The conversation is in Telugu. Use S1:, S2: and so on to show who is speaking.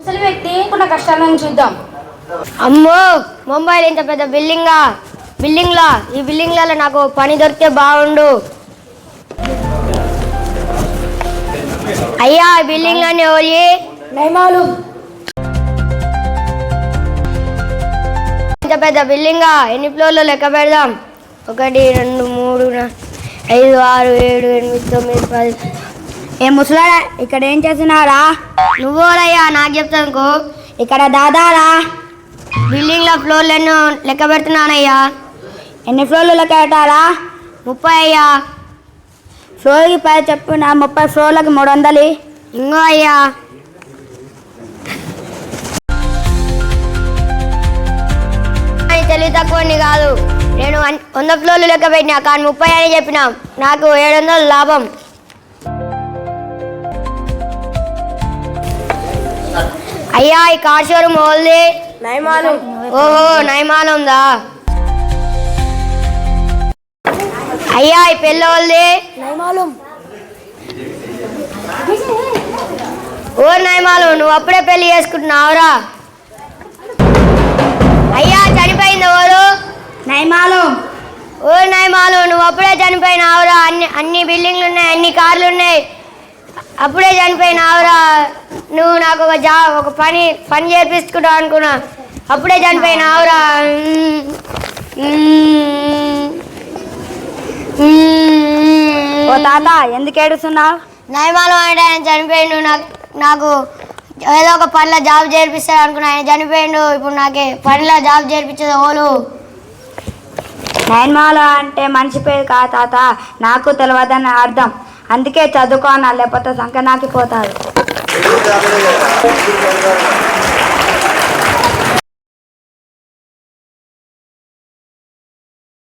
S1: ముసలి వ్యక్తి ఉన్న కష్టాలను చూద్దాం.
S2: అమ్మో ముంబైలో ఇంత పెద్ద బిల్డింగా బిల్డింగ్లా? ఈ బిల్డింగ్లలో నాకు పని దొరికితే బాగుండు. అయ్యా ఈ బిల్డింగ్లన్నీ ఓలి. ఇంత పెద్ద బిల్డింగా ఎన్ని ఫ్లోర్లు లెక్క పెడదాం? ఒకటి రెండు మూడు ఐదు ఆరు ఏడు ఎనిమిది తొమ్మిది పది
S1: ఏ ముసలాడా ఇక్కడ ఏం చేస్తున్నారా
S2: నువ్వోరయ్యా నాకు చెప్తానుకో
S1: ఇక్కడ దాదారా
S2: బిల్డింగ్లో ఫ్లోర్లు ఎన్నో లెక్క పెడుతున్నానయ్యా.
S1: ఎన్ని ఫ్లోర్లు లెక్క పెట్టాలా?
S2: ముప్పై అయ్యా.
S1: ఫ్లోర్కి పై చెప్పున ముప్పై ఫ్లోర్లకు మూడు వందలు.
S2: ఇంకో అయ్యా. అని తెలివి తక్కువని కాదు. నేను వన్- వంద ఫ్లోర్లు లెక్క పెట్టినా కానీ ముప్పై అని చెప్పిన. నాకు ఏడు వందలు లాభం. అయ్యా ఈ కార్ షోరూమ్ ఓల్ది
S1: నయమాలు.
S2: ఓహో నయమానం ఉందా అయ్యా ఈ పెళ్ళి ఓల్ది
S1: నయమాలు.
S2: ఓ నయమాలు నువ్వు అప్పుడే పెళ్ళి చేసుకుంటున్నావురా? అయ్యా చనిపోయింది ఎవరు?
S1: నయమాలు.
S2: ఓ నయమాలు నువ్వు అప్పుడే చనిపోయినావురా? అన్ని అన్ని బిల్డింగ్లు ఉన్నాయి అన్ని కార్లు ఉన్నాయి. అప్పుడే చనిపోయినావురా నువ్వు నాకు ఒక జా ఒక పని పని చేపిస్తున్నావు అనుకున్నా అప్పుడే చనిపోయినావురా. మ్మ్. మ్మ్.
S1: ఓ తాత ఎందుకు ఏడుస్తున్నావు
S2: నయమాలం అంటే ఆయన చనిపోయిండు నాకు నాకు ఏదో ఒక పనిలో జాబ్ చేర్పిస్తాడు అనుకున్నా ఆయన చనిపోయిండు ఇప్పుడు నాకే పనిలో జాబ్ చేర్పించేది ఓలు
S1: నయన్మాల అంటే మనిషి పేరు కా తాత నాకు తెలియదని అర్థం అందుకే చదువుకోనా లేకపోతే సంకనాకి పోతారు.